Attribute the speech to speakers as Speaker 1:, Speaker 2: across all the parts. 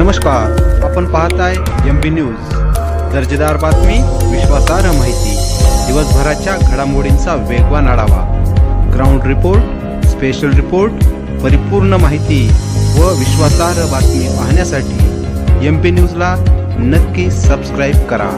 Speaker 1: नमस्कार आपण पाहताय एम बी न्यूज दर्जेदार बातमी विश्वासार्ह माहिती. दिवसभराच्या घडामोडींचा वेगवान आढावा. ग्राउंड रिपोर्ट स्पेशल रिपोर्ट परिपूर्ण माहिती व विश्वासार्ह बातमी पाहण्यासाठी एम पी न्यूजला नक्की सबस्क्राईब करा.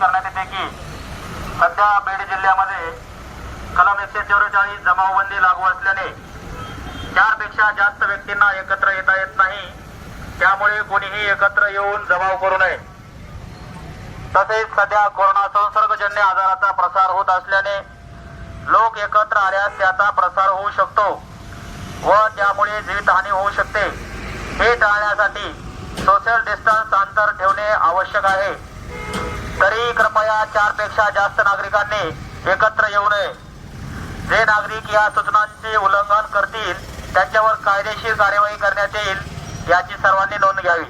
Speaker 2: करण्यात येते की सध्या बीड जिल्ह्यामध्ये कलम एकशे चौवेचाळीस जमावबंदी लागू असल्याने चारपेक्षा जास्त व्यक्तींना एकत्र येता येत नाही. त्यामुळे कोणीही एकत्र येऊन जमाव करू नये. तसेच सध्या कोरोना संसर्गजन्य आजाराचा प्रसार होत असल्याने लोक एकत्र आल्यास त्याचा प्रसार होऊ शकतो व त्यामुळे जीवितहानी होऊ शकते. हे टाळण्यासाठी सोशल डिस्टन्स अंतर ठेवणे आवश्यक आहे. तरी कृपया चारपेक्षा जास्त नागरिकांनी एकत्र येऊ नये. जे नागरिक या सूचनांचे उल्लंघन करतील त्यांच्यावर कायदेशीर कार्यवाही करण्यात येईल याची सर्वांनी नोंद घ्यावी.